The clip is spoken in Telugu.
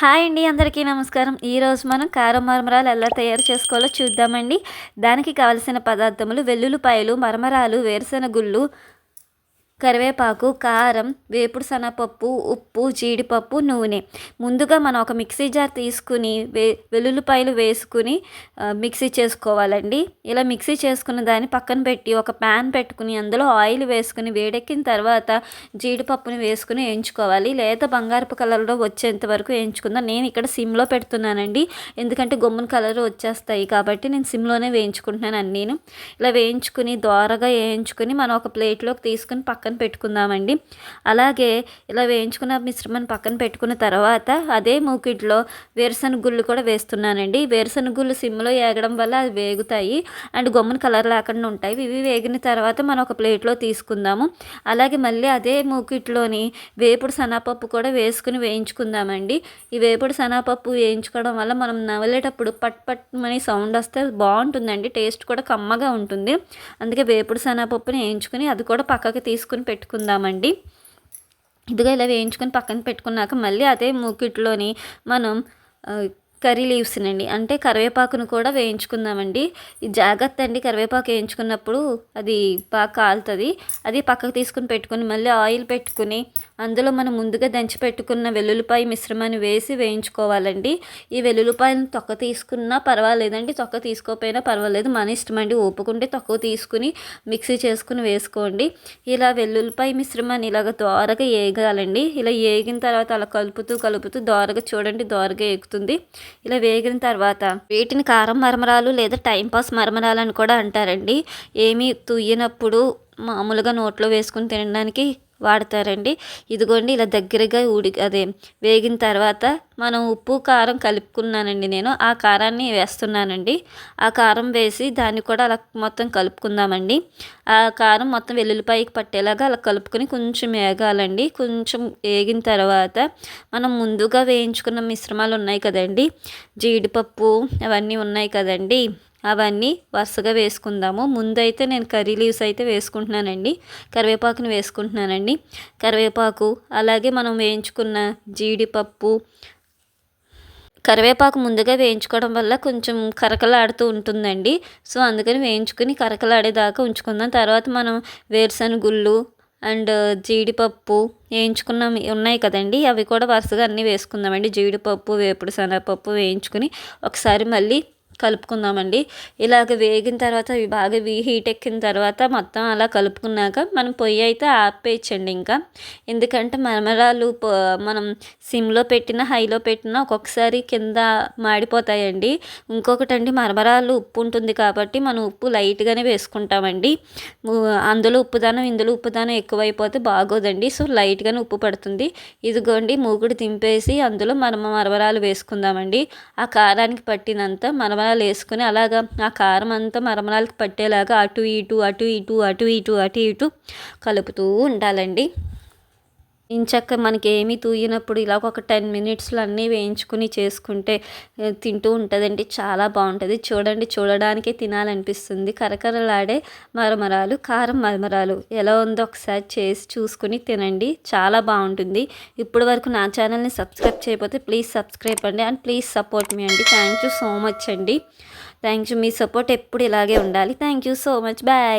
హాయ్ అండి అందరికీ నమస్కారం. ఈరోజు మనం కారం మరమరాలు ఎలా తయారు చేసుకోవాలో చూద్దామండి. దానికి కావలసిన పదార్థములు వెల్లుల్లిపాయలు మరమరాలు వేరుశెనగుళ్ళు గుళ్ళు కరివేపాకు కారం వేపుడు శనగపప్పు ఉప్పు జీడిపప్పు నూనె. ముందుగా మనం ఒక మిక్సీ జార్ తీసుకుని వే వెల్లుల్లిపాయలు వేసుకుని మిక్సీ చేసుకోవాలండి. ఇలా మిక్సీ చేసుకున్న దాన్ని పక్కన పెట్టి ఒక ప్యాన్ పెట్టుకుని అందులో ఆయిల్ వేసుకుని వేడెక్కిన తర్వాత జీడిపప్పుని వేసుకుని వేయించుకోవాలి లేదా బంగారపు కలర్లో వచ్చేంత వరకు వేయించుకుందాం నేను ఇక్కడ సిమ్లో పెడుతున్నానండి. ఎందుకంటే గొమ్మున కలర్ వచ్చేస్తాయి కాబట్టి నేను సిమ్లోనే వేయించుకుంటున్నాను అన్నీను. ఇలా వేయించుకుని దోరగా వేయించుకుని మనం ఒక ప్లేట్లోకి తీసుకుని పక్కన పక్కన పెట్టుకుందామండి. అలాగే ఇలా వేయించుకున్న మిశ్రమాన్ని పక్కన పెట్టుకున్న తర్వాత అదే మూకిట్లో వేరుశనగ గుళ్ళు కూడా వేస్తున్నానండి. వేరుశనగ గుళ్ళు సిమ్లో వేగడం వల్ల అవి వేగుతాయి. అండ్ గమ్మున కలర్ లేకుండా ఉంటాయి. ఇవి వేగిన తర్వాత మనం ఒక ప్లేట్లో తీసుకుందాము. అలాగే మళ్ళీ అదే మూకిట్లోని వేపుడు సనాపప్పు కూడా వేసుకుని వేయించుకుందామండి. ఈ వేపుడు సనాపప్పు వేయించుకోవడం వల్ల మనం నవలేటప్పుడు పట్ పట్ అని సౌండ్ వస్తే బాగుంటుందండి. టేస్ట్ కూడా కమ్మగా ఉంటుంది. అందుకే వేపుడు సనాపప్పుని వేయించుకుని అది కూడా పక్కకి తీసుకుని వేయించుకొని పెట్టుకుందామండి. ఇదిగా ఇలా వేయించుకొని పక్కన పెట్టుకున్నాక మళ్ళీ అదే మూకిట్లోని మనం కర్రీ లీవ్స్నండి అంటే కరివేపాకును కూడా వేయించుకుందామండి. జాగ్రత్త అండి కరివేపాకు వేయించుకున్నప్పుడు అది బాగా కాలుతుంది. అది పక్కకు తీసుకుని పెట్టుకుని మళ్ళీ ఆయిల్ పెట్టుకుని అందులో మనం ముందుగా దంచి పెట్టుకున్న వెల్లుల్లిపాయ మిశ్రమాన్ని వేసి వేయించుకోవాలండి. ఈ వెల్లుల్లిపాయలను తొక్క తీసుకున్నా పర్వాలేదండి. తొక్క తీసుకోకపోయినా పర్వాలేదు. మన ఇష్టం అండి. ఓపుకుంటే తక్కువ తీసుకుని మిక్సీ చేసుకుని వేసుకోండి. ఇలా వెల్లుల్లిపాయ మిశ్రమాన్ని ఇలాగ దోరగా వేగాలండి ఇలా వేగిన తర్వాత అలా కలుపుతూ కలుపుతూ దోరగా చూడండి. దోరగా ఏగుతుంది. ఇలా వేగిన తర్వాత వీటిని కారం మరమరాలు లేదా టైంపాస్ మరమరాలు అని కూడా అంటారండి. ఏమీ తుయ్యనప్పుడు మామూలుగా నోట్లో వేసుకుని తినడానికి వాడతారండి. ఇదిగోండి ఇలా దగ్గరగా ఉడి అదే వేగిన తర్వాత మనం ఉప్పు కారం కలుపుకున్నానండి నేను. ఆ కారాన్ని వేస్తున్నానండి. ఆ కారం వేసి దాన్ని కూడా అలా మొత్తం కలుపుకుందామండి. ఆ కారం మొత్తం వెల్లుల్లిపాయకి పట్టేలాగా అలా కలుపుకొని కొంచెం వేగాలండి. కొంచెం వేగిన తర్వాత మనం ముందుగా వేయించుకున్న మిశ్రమాలు ఉన్నాయి కదండి. జీడిపప్పు అవన్నీ ఉన్నాయి కదండి. అవన్నీ వరుసగా వేసుకుందాము. ముందైతే నేను కర్రీ లీవ్స్ అయితే వేసుకుంటున్నానండి. కరివేపాకుని వేసుకుంటున్నానండి. కరివేపాకు అలాగే మనం వేయించుకున్న జీడిపప్పు కరివేపాకు ముందుగా వేయించుకోవడం వల్ల కొంచెం కరకలాడుతూ ఉంటుందండి. సో అందుకని వేయించుకుని కరకలాడేదాకా ఉంచుకుందాం. తర్వాత మనం వేరుశనగుళ్ళు అండ్ జీడిపప్పు వేయించుకున్న. ఉన్నాయి కదండి. అవి కూడా వరుసగా అన్నీ వేసుకుందామండి. జీడిపప్పు వేపుడు శనగపప్పు వేయించుకుని ఒకసారి మళ్ళీ కలుపుకుందామండి. ఇలాగ వేగిన తర్వాత అవి బాగా హీట్ ఎక్కిన తర్వాత మొత్తం అలా కలుపుకున్నాక మనం పొయ్యి అయితే ఆపేయచ్చండి ఇంకా. ఎందుకంటే మరమరాలు మనం సిమ్లో పెట్టిన హైలో పెట్టిన ఒక్కొక్కసారి కింద మాడిపోతాయండి. ఇంకొకటి అండి మరమరాలు ఉప్పు ఉంటుంది కాబట్టి మనం ఉప్పు లైట్గానే వేసుకుంటామండి. అందులో ఉప్పుదానం ఇందులో ఉప్పుదానం ఎక్కువైపోతే బాగోదండి. సో లైట్గానే ఉప్పు పడుతుంది. ఇదిగోండి మూగుడు దింపేసి అందులో మనం మరమరాలు వేసుకుందామండి. ఆ కారానికి పట్టినంత మరమరాలు మరమరాలు వేసుకుని అలాగా ఆ కారం అంతా మరమరాలకు పట్టేలాగా అటు ఇటు అటు ఇటు అటు ఇటు అటు ఇటు కలుపుతూ ఉండాలండి. ఇంచక్క మనకి ఏమీ తూయినప్పుడు ఇలా ఒక టెన్ మినిట్స్లో అన్నీ వేయించుకుని చేసుకుంటే తింటూ ఉంటుందండి. చాలా బాగుంటుంది. చూడండి చూడడానికే తినాలనిపిస్తుంది. కరకరలాడే మరమరాలు కారం మరమరాలు ఎలా ఉందో ఒకసారి చేసి చూసుకుని తినండి. చాలా బాగుంటుంది. ఇప్పటి వరకు నా ఛానల్ని సబ్స్క్రైబ్ చేయకపోతే ప్లీజ్ సబ్స్క్రైబ్ అండి. అండ్ ప్లీజ్ సపోర్ట్ మీ అండి. థ్యాంక్ యూ సో మచ్ అండి. Thank you. మీ సపోర్ట్ ఎప్పుడు ఇలాగే ఉండాలి. Thank you so much. Bye.